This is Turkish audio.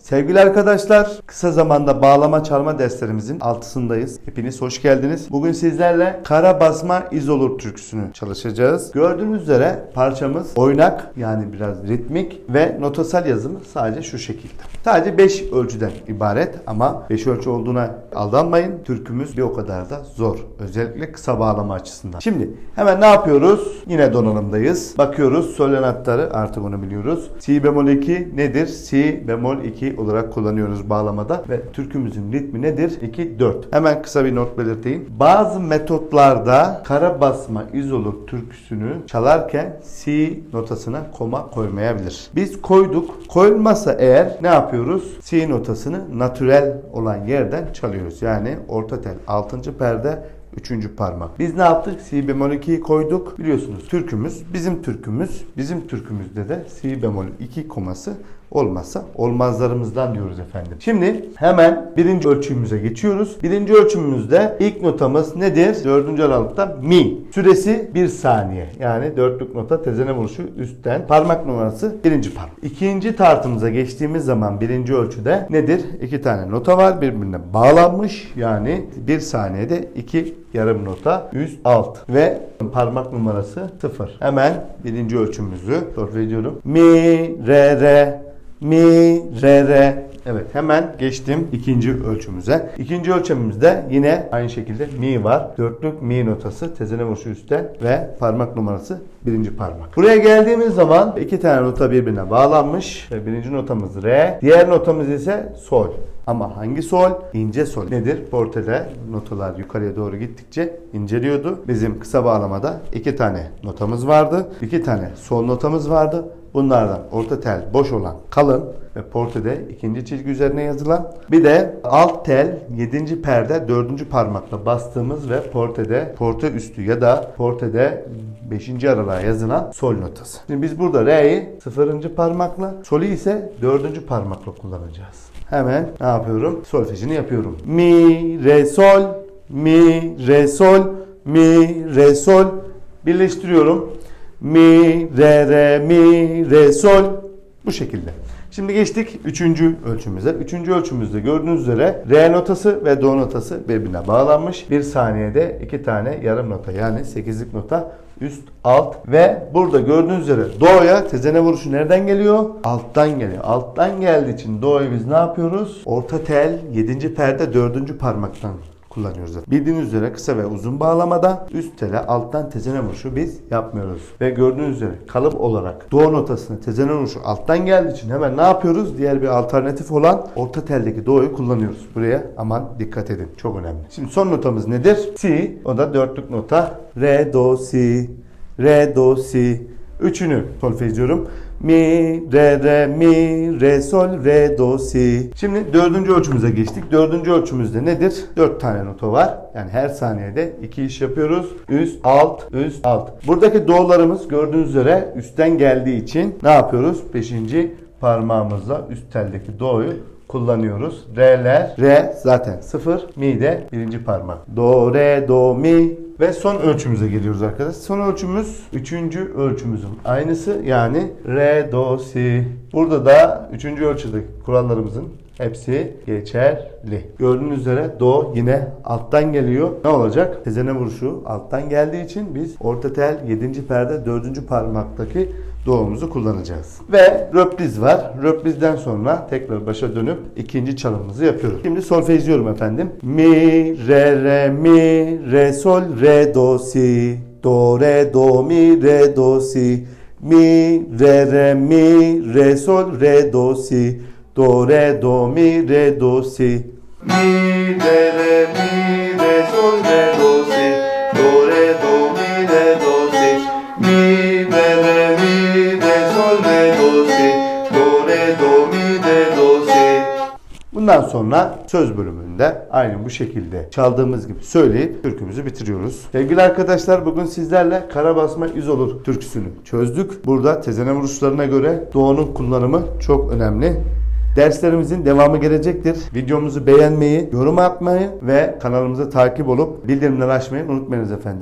Sevgili arkadaşlar, kısa zamanda bağlama çalma derslerimizin altısındayız. Hepiniz hoş geldiniz. Bugün sizlerle Kara Basma İzolur türküsünü çalışacağız. Gördüğünüz üzere parçamız oynak yani biraz ritmik ve notasal yazımı sadece şu şekilde. Sadece 5 ölçüden ibaret ama 5 ölçü olduğuna aldanmayın. Türkümüz bir o kadar da zor. Özellikle kısa bağlama açısından. Şimdi hemen ne yapıyoruz? Yine donanımdayız. Bakıyoruz sol anahtarı artık onu biliyoruz. Si bemol 2 nedir? Si bemol 2 olarak kullanıyoruz bağlamada ve türkümüzün ritmi nedir? 2 4. Hemen kısa bir not belirteyim. Bazı metotlarda kara basma izolur türküsünü çalarken si notasına koma koymayabilir. Biz koyduk. Koyulmazsa eğer ne yapıyoruz? Si notasını natürel olan yerden çalıyoruz. Yani orta tel 6. perde Üçüncü parmak. Biz ne yaptık? Si bemol 2'yi koyduk. Biliyorsunuz türkümüz bizim türkümüz. Bizim türkümüzde de si bemol 2 koması olmazsa olmazlarımızdan diyoruz efendim. Şimdi hemen birinci ölçümüze geçiyoruz. Birinci ölçümümüzde ilk notamız nedir? Dördüncü aralıkta mi. Süresi bir saniye. Yani dörtlük nota tezene vuruşu üstten. Parmak numarası birinci parmak. İkinci tartımıza geçtiğimiz zaman birinci ölçüde nedir? İki tane nota var birbirine bağlanmış. Yani bir saniyede iki yarım nota üst alt ve parmak numarası 0. Hemen birinci ölçümüzü sorf ediyorum. Mi, re, re, mi, re, re. Evet hemen geçtim ikinci ölçümüze. İkinci ölçümümüzde yine aynı şekilde mi var. Dörtlük mi notası tezene vuruşu üstten ve parmak numarası birinci parmak. Buraya geldiğimiz zaman iki tane nota birbirine bağlanmış ve birinci notamız re. Diğer notamız ise sol. Ama hangi sol? İnce sol. Nedir? Portede notalar yukarıya doğru gittikçe inceliyordu. Bizim kısa bağlamada iki tane notamız vardı. iki tane sol notamız vardı. Bunlardan orta tel boş olan kalın ve portede ikinci çizgi üzerine yazılan bir de alt tel 7. perde 4. parmakla bastığımız ve portede porte üstü ya da portede 5. aralığa yazılan sol notası. Şimdi biz burada re'yi 0. parmakla solü ise 4. parmakla kullanacağız. Hemen ne yapıyorum? Solfejini yapıyorum. Mi, re, sol, mi, re, sol, mi, re, sol. Birleştiriyorum. Mi, re, re, mi, re, sol. Bu şekilde. Şimdi geçtik üçüncü ölçümüze. Üçüncü ölçümüzde gördüğünüz üzere re notası ve do notası birbirine bağlanmış. Bir saniyede iki tane yarım nota yani sekizlik nota üst alt ve burada gördüğünüz üzere do'ya tezene vuruşu nereden geliyor? Alttan geliyor. Alttan geldiği için do'yu biz ne yapıyoruz? Orta tel 7. perde 4. parmaktan kullanıyoruz. Bildiğiniz üzere kısa ve uzun bağlamada üst tele alttan tezene vuruşu biz yapmıyoruz. Ve gördüğünüz üzere kalıp olarak do notasını tezene vuruşu alttan geldiği için hemen ne yapıyoruz? Diğer bir alternatif olan orta teldeki do'yu kullanıyoruz. Buraya aman dikkat edin. Çok önemli. Şimdi son notamız nedir? Si. O da dörtlük nota. Re, do, si. Re, do, si. Üçünü solfejliyorum. Mi, re, re, mi, re, sol, re, do, si. Şimdi dördüncü ölçümüze geçtik. Dördüncü ölçümüzde nedir? Dört tane nota var. Yani her saniyede iki iş yapıyoruz. Üst, alt, üst, alt. Buradaki do'larımız gördüğünüz üzere üstten geldiği için ne yapıyoruz? Beşinci parmağımızla üst teldeki do'yu kullanıyoruz. Re'ler, re zaten sıfır, mi de birinci parmak. Do, re, do, mi ve son ölçümüze geliyoruz arkadaşlar. Son ölçümüz üçüncü ölçümüzün aynısı yani re, do, si. Burada da üçüncü ölçüdeki kurallarımızın hepsi geçerli. Gördüğünüz üzere do yine alttan geliyor. Ne olacak? Tezene vuruşu alttan geldiği için biz orta tel 7. perde 4. parmaktaki doğumuzu kullanacağız. Ve röpliz var. Röplizden sonra tekrar başa dönüp ikinci çalımımızı yapıyoruz. Şimdi solfejliyorum efendim. Mi, re, re, mi, re, sol, re, do, si. Do, re, do, mi, re, do, si. Mi, re, re, mi, re, sol, re, do, si. Do, re, do, mi, re, do, si. Mi, re, re, mi, Bundan sonra söz bölümünde aynı bu şekilde çaldığımız gibi söyleyip türkümüzü bitiriyoruz. Sevgili arkadaşlar bugün sizlerle Kara Basma İz Olur türküsünü çözdük. Burada tezene vuruşlarına göre doğunun kullanımı çok önemli. Derslerimizin devamı gelecektir. Videomuzu beğenmeyi, yorum atmayı ve kanalımıza takip olup bildirimleri açmayı unutmayınız efendim.